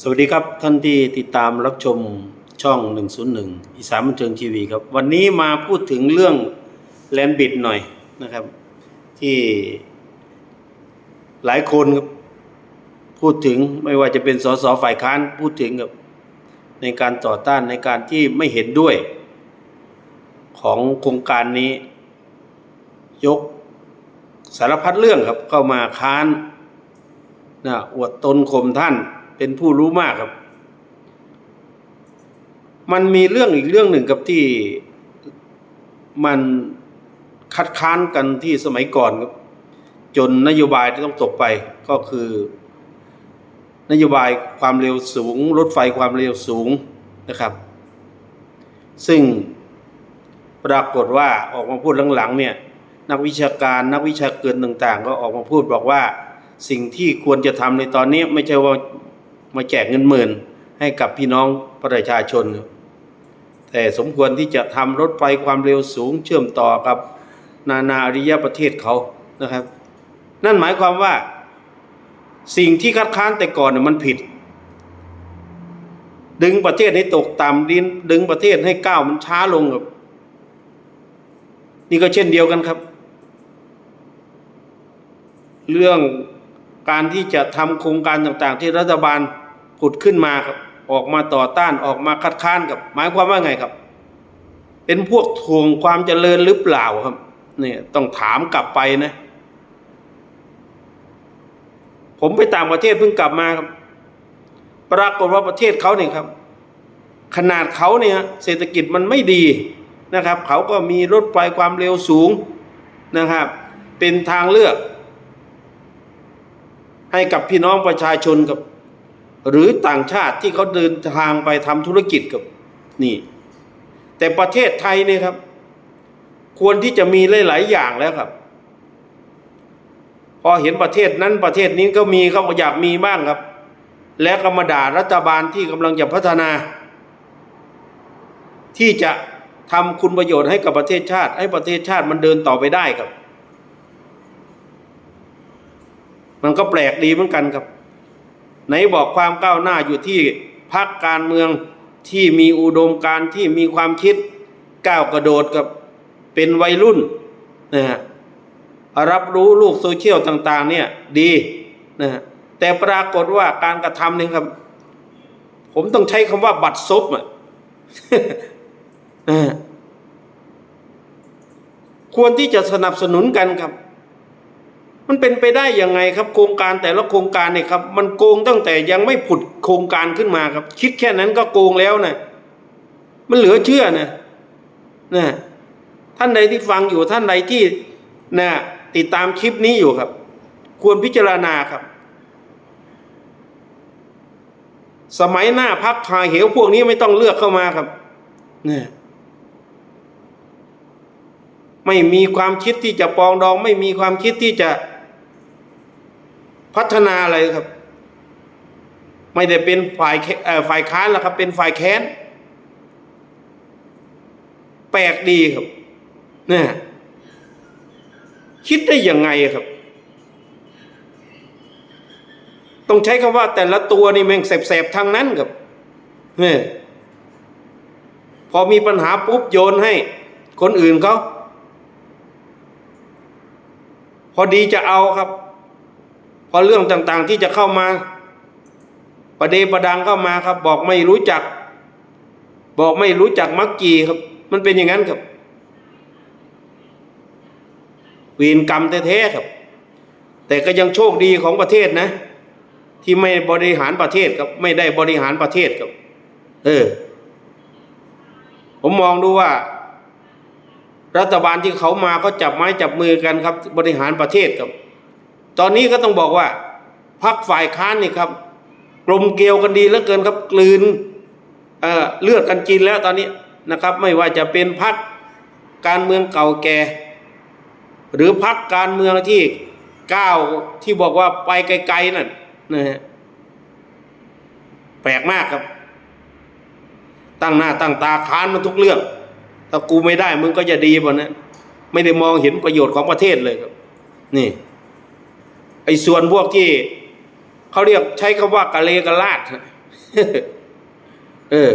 สวัสดีครับท่านที่ติดตามรับชมช่อง 101 อีสานบันเทิงทีวีครับ วันนี้มาพูดถึงเรื่องแลนบิดหน่อยนะครับ ที่หลายคนครับพูดถึงไม่ว่าจะเป็นสสฝ่ายค้านพูดถึงกับในการต่อต้านในการที่ไม่เห็นด้วย ของโครงการนี้ ยกสารพัดเรื่องครับเข้ามาค้านนะอวดตนข่มท่าน เป็นผู้รู้มากครับ มันมีเรื่องอีกเรื่องหนึ่งกับที่มันคัดค้านกันที่สมัยก่อนครับ จนนโยบายที่ต้องตกไปก็คือ นโยบายความเร็วสูง รถไฟความเร็วสูงนะครับ ซึ่งปรากฏว่าออกมาพูดหลังๆเนี่ยนักวิชาการนักวิชาเกินต่าง ๆ ก็ออกมาพูดบอกว่าสิ่งที่ควรจะทำในตอนนี้ไม่ใช่ว่า มาแจกเงินหมื่นให้กับพี่น้องประชาชน แต่สมควรที่จะทำรถไฟความเร็วสูงเชื่อมต่อกับนานาอารยประเทศเขานะครับ นั่นหมายความว่า สิ่งที่คัดค้านแต่ก่อนเนี่ยมันผิด ดึงประเทศให้ตกต่ำดิน ดึงประเทศให้ก้าวมันช้าลงครับนี่ก็เช่นเดียวกันครับ เรื่องการที่จะทำโครงการต่างๆ ที่รัฐบาล ดขึ้นมาครับออกมาต่อต้านออกมาคัดค้านกับ หมายความว่าไงครับ เป็นพวกทวงความเจริญหรือเปล่าครับ เนี่ยต้องถามกลับไปนะ ผมไปต่างประเทศเพิ่งกลับมาครับ ปรากฏว่าประเทศเขาเนี่ยครับ ขนาดเขาเนี่ย เศรษฐกิจมันไม่ดีนะครับ เขาก็มีรถไฟความเร็วสูงนะครับ เป็นทางเลือก ให้กับพี่น้องประชาชนกับ หรือต่างชาติที่เขาเดินทางไปทำธุรกิจกับนี่ แต่ประเทศไทยเนี่ยครับ ควรที่จะมีหลาย ๆ อย่างแล้วครับ พอเห็นประเทศนั้นประเทศนี้ก็มีเขาก็อยากมีบ้างครับ แล้วก็มาด่ารัฐบาลที่กำลังจะพัฒนา ที่จะทำคุณประโยชน์ให้กับประเทศชาติ ให้ประเทศชาติมันเดินต่อไปได้ครับ มันก็แปลกดีเหมือนกันครับ ไหนบอกความก้าวหน้าอยู่ที่พรรคการเมืองที่มีอุดมการณ์ที่มีความคิดก้าวกระโดดกับเป็นวัยรุ่นนะฮะรับรู้ลูกโซเชียลต่าง ๆ เนี่ยดีนะฮะแต่ปรากฏว่าการกระทำเนี่ยครับ ผมต้องใช้คำว่าบัตรซบอะควรที่จะสนับสนุนกันครับ มันเป็นไปได้ยังไงครับ โครงการแต่ละโครงการเนี่ยครับ มันโกงตั้งแต่ยังไม่ผุดโครงการขึ้นมาครับ คิดแค่นั้นก็โกงแล้วนะมันเหลือเชื่อนะนะท่านใดที่ฟังอยู่ท่านใดที่นะติดตามคลิปนี้อยู่ครับ ควรพิจารณาครับ สมัยหน้าพักพายเหวพวกนี้ไม่ต้องเลือกเข้ามาครับนี่ยไม่มีความคิดที่จะปองดอง ไม่มีความคิดที่จะ พัฒนาอะไรครับ ไม่ได้เป็นฝ่ายฝ่ายค้านแล้วครับ เป็นฝ่ายแค้น แปลกดีครับเนี่ยคิดได้ยังไงครับ ต้องใช้คำว่าแต่ละตัวนี่แม่งแสบๆทางนั้นครับเนี่ยพอมีปัญหาปุ๊บโยนให้ คนอื่นเขาพอดีจะเอาครับ พอเรื่องต่างๆที่จะเข้ามาประเดประดังเข้ามาครับ บอกไม่รู้จัก บอกไม่รู้จักมักจีครับ มันเป็นอย่างนั้นครับวีนกรรมแท้ๆครับ แต่ก็ยังโชคดีของประเทศนะ ที่ไม่บริหารประเทศครับ ไม่ได้บริหารประเทศครับ เออ ผมมองดูว่า รัฐบาลที่เขามาเขาจับไม้จับมือกันครับ บริหารประเทศครับ ตอนนี้ก็ต้องบอกว่าพรรคฝ่ายค้านนี่ครับ กลมเกลียวกันดีเหลือเกินครับกลืนเเลือดกันกินแล้วตอนนี้นะครับ ไม่ว่าจะเป็นพรรคการเมืองเก่าแก่ หรือพรรคการเมืองที่ก้าวที่บอกว่าไปไกลๆนั่นนะฮะแปลกมากครับ ตั้งหน้าตั้งตาค้านมันทุกเรื่องถ้ากูไม่ได้มึงก็จะดีบ่นะไม่ได้มองเห็นประโยชน์ของประเทศเลยครับ นี่ ไอ้ส่วนพวกที่เขาเรียกใช้คำว่ากะเลกะลาดเออ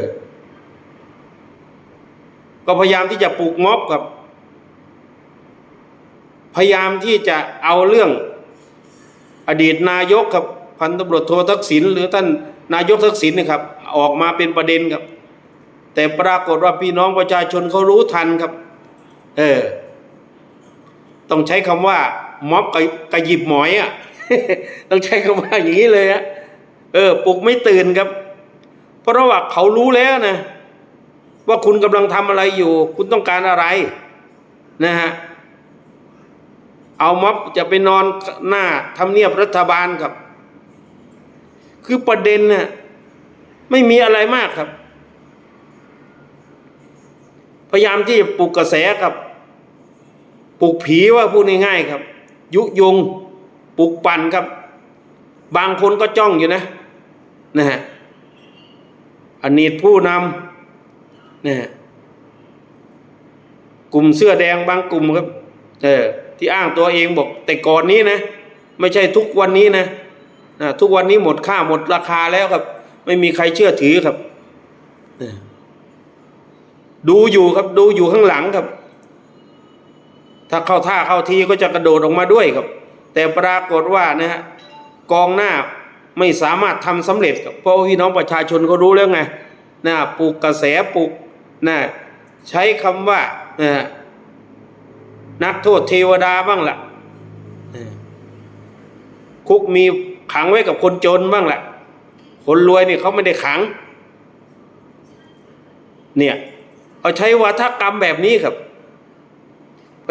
ก็พยายามที่จะปลูกม็อบกับ พยายามที่จะเอาเรื่อง อดีตนายกครับพันตำรวจโททักษิณหรือท่านนายกทักษิณนะครับ ออกมาเป็นประเด็นครับ แต่ปรากฏว่าพี่น้องประชาชนเขารู้ทันครับ เออ ต้องใช้คำว่า ม็อบกระกระหยิบหมอยอะ ต้องใช้คำว่าอย่างนี้เลยอะเออปลุกไม่ตื่นครับ เพราะว่าเขารู้แล้วนะ ว่าคุณกำลังทำอะไรอยู่ คุณต้องการอะไร นะฮะเอาม็อบจะไปนอนหน้าทำเนียบรัฐบาลครับ คือประเด็นน่ะไม่มีอะไรมากครับ พยายามที่จะปลุกกระแสครับ ปลุกผีว่าพูดง่ายๆครับ ยุยงปลุกปั่นครับ บางคนก็จ้องอยู่นะนะฮะอนีตผู้นำนะฮะกลุ่มเสื้อแดงบางกลุ่มครับ เออที่อ้างตัวเองบอกแต่ก่อนนี้นะ ไม่ใช่ทุกวันนี้นะนะทุกวันนี้หมดค่าหมดราคาแล้วครับ ไม่มีใครเชื่อถือครับ ดูอยู่ครับดูอยู่ข้างหลังครับ ถ้าเข้าท่าเข้าทีก็จะกระโดดออกมาด้วยครับ แต่ปรากฏว่านะฮะกองหน้าไม่สามารถทำสำเร็จครับเพราะพี่น้องประชาชนก็รู้แล้วไงนะปลูกกระแสปลูกนะใช้คำว่านะนักโทษเทวดาบ้างละ่ะคุกมีขังไว้กับคนจนบ้างละ่ะคนรวยเนี่ยเขาไม่ได้ขัง เนี่ย เอาใช้วัฒกรรมแบบนี้ครับ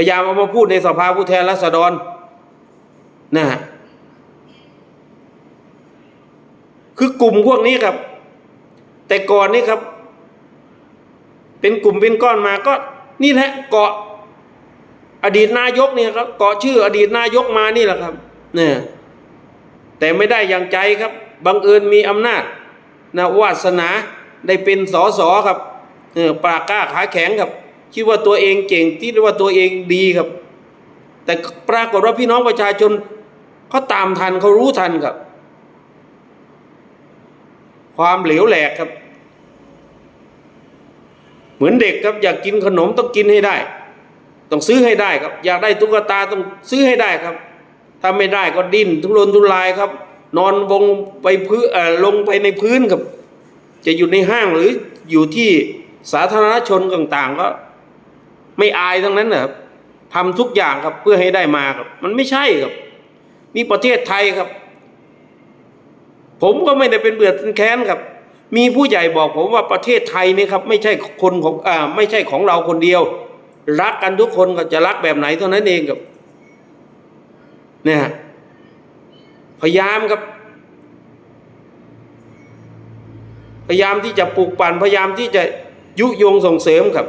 พยายามเอามาพูดในสภาผู้แทนราษฎรนะฮะคือกลุ่มพวกนี้ครับ แต่ก่อนนี่ครับ เป็นกลุ่มเป็นก้อนมาก็ นี่แหละเกาะอดีตนายกเนี่ยครับ เกาะชื่ออดีตนายกมานี่แหละครับ เนี่ย แต่ไม่ได้อย่างใจครับบังเอิญมีอำนาจนะวาสนาได้เป็นสอสอครับเออปากกล้าขาแข็งครับ คิดว่าตัวเองเก่งที่เรียกว่าตัวเองดีครับ แต่ปรากฏว่าพี่น้องประชาชนเขาตามทันเขารู้ทันครับ ความเหลวแหลกครับ เหมือนเด็กครับ อยากกินขนมต้องกินให้ได้ ต้องซื้อให้ได้ครับ อยากได้ตุ๊กตาต้องซื้อให้ได้ครับ ถ้าไม่ได้ก็ดิ้นทุรนทุรายครับ นอนวงไปพื้นลงไปในพื้นครับ จะอยู่ในห้างหรืออยู่ที่สาธารณชนต่าง ๆ ก็ ไม่อายทั้งนั้นนะครับทำทุกอย่างครับเพื่อให้ได้มาครับ มันไม่ใช่ครับ นี่ประเทศไทยครับ ผมก็ไม่ได้เป็นเบือดเป็นแค้นครับ มีผู้ใหญ่บอกผมว่าประเทศไทยนี่ครับ ไม่ใช่คนของอ่าไม่ใช่ของเราคนเดียว รักกันทุกคนก็จะรักแบบไหนเท่านั้นเองครับเนี่ยพยายามครับ พยายามที่จะปลูกปั่นพยายามที่จะยุยงส่งเสริมครับ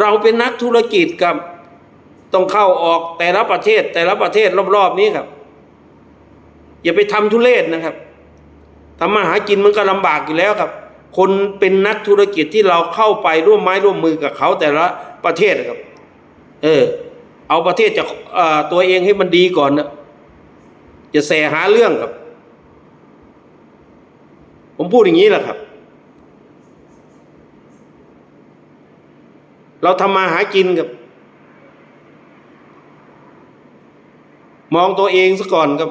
เราเป็นนักธุรกิจครับ ต้องเข้าออกแต่ละประเทศ แต่ละประเทศรอบๆนี้ครับ อย่าไปทำทุเรศนะครับทำมาหากินมันก็ลำบากอยู่แล้วครับ คนเป็นนักธุรกิจที่เราเข้าไปร่วมไม้ร่วมมือกับเขาแต่ละประเทศครับ เออ เอาประเทศจากตัวเองให้มันดีก่อนนะจะแสหาเรื่องครับ ผมพูดอย่างนี้แหละครับ เราทำมาหากินกับ มองตัวเองซะก่อนครับ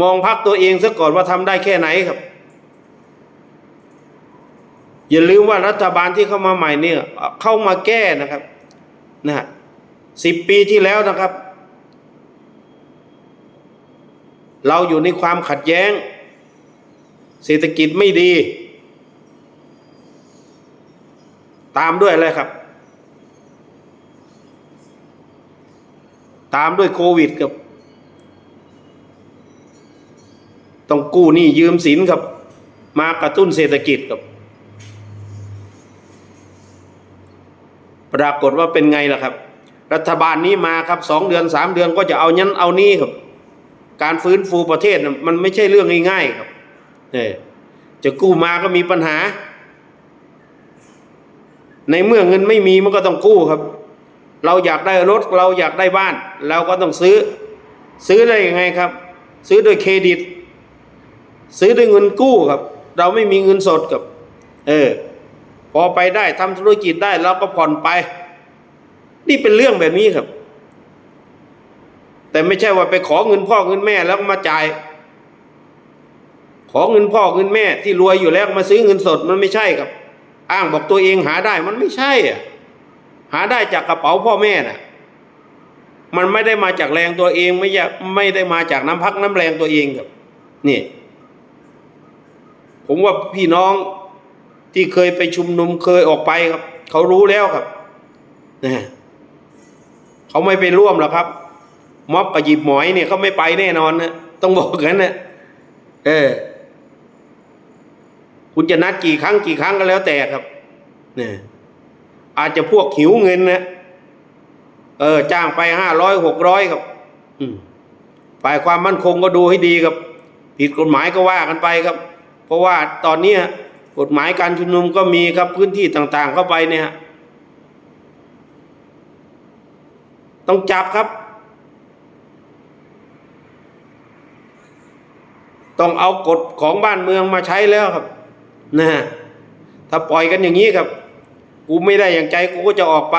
มองพักตัวเองซะก่อนว่าทำได้แค่ไหนครับ อย่าลืมว่ารัฐบาลที่เข้ามาใหม่เนี่ย เข้ามาแก้นะครับนะฮะสิบปีที่แล้วนะครับ เราอยู่ในความขัดแย้ง เศรษฐกิจไม่ดี ตามด้วยอะไรครับ ตามด้วยโควิดครับ ต้องกู้หนี้ยืมสินครับ มากระตุ้นเศรษฐกิจครับ ปรากฏว่าเป็นไงล่ะครับ รัฐบาลนี้มาครับสองเดือนสามเดือนก็จะเอายันเอานี้ครับ การฟื้นฟูประเทศมันไม่ใช่เรื่องง่ายๆครับเออจะกู้มาก็มีปัญหา ในเมื่อเงินไม่มีมันก็ต้องกู้ครับ เราอยากได้รถเราอยากได้บ้าน เราก็ต้องซื้อ ซื้อได้ยังไงครับ ซื้อโดยเครดิต ซื้อด้วยเงินกู้ครับ เราไม่มีเงินสดกับ เออ พอไปได้ทำธุรกิจได้เราก็ผ่อนไป นี่เป็นเรื่องแบบนี้ครับ แต่ไม่ใช่ว่าไปขอเงินพ่อเงินแม่แล้วมาจ่ายขอเงินพ่อเงินแม่ที่รวยอยู่แล้วมาซื้อเงินสดมันไม่ใช่ครับ อ้างบอกตัวเองหาได้มันไม่ใช่อะ หาได้จากกระเป๋าพ่อแม่น่ะ มันไม่ได้มาจากแรงตัวเองไม่ยไม่ได้มาจากน้ำพักน้ำแรงตัวเองครับ นี่ ผมว่าพี่น้องที่เคยไปชุมนุมเคยออกไปครับ เขารู้แล้วครับนะเขาไม่ไปร่วมหรอกครับ ม็อบกับหยิบหมอยเนี่ยเขาไม่ไปแน่นอนนะต้องบอกกันนะเออ คุณจะนัดกี่ครั้งกี่ครั้งก็แล้วแต่ครับเนี่ย อาจจะพวกหิวเงินนะเออ จ้างไปห้าร้อยหกร้อยครับฝ่ายความมั่นคงก็ดูให้ดีครับ ผิดกฎหมายก็ว่ากันไปครับ เพราะว่าตอนนี้กฎหมายการชุมนุมก็มีครับพื้นที่ต่าง ๆ เข้าไปเนี่ยต้องจับครับ ต้องเอากฎของบ้านเมืองมาใช้แล้วครับนะฮะถ้าปล่อยกันอย่างนี้ครับ กูไม่ได้อย่างใจกูก็จะออกไป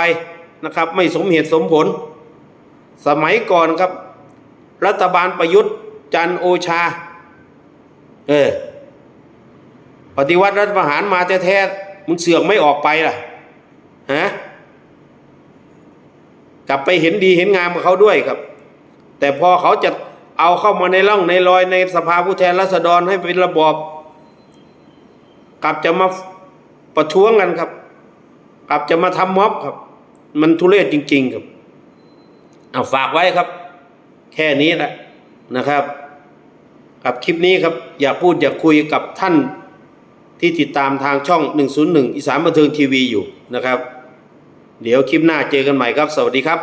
นะครับ ไม่สมเหตุสมผล สมัยก่อนครับ รัฐบาลประยุทธ์จันโอชา เออปฏิวัติรัฐประหารมาแท้ๆมึงเสือกไม่ออกไปล่ะฮะกลับไปเห็นดีเห็นงามกับเขาด้วยครับ แต่พอเขาจะเอาเข้ามาในร่องในรอยในสภาผู้แทนราษฎรให้เป็นระบอบกลับจะมาประท้วงกันครับ กลับจะมาทำม็อบครับ มันทุเรศจริง ๆ ครับเอาฝากไว้ครับ แค่นี้แหละนะครับ กับคลิปนี้ครับ อยากพูดอยากคุยกับท่านที่ติดตามทางช่อง 101 อีสานบันเทิงทีวีอยู่นะครับ เดี๋ยวคลิปหน้าเจอกันใหม่ครับ สวัสดีครับ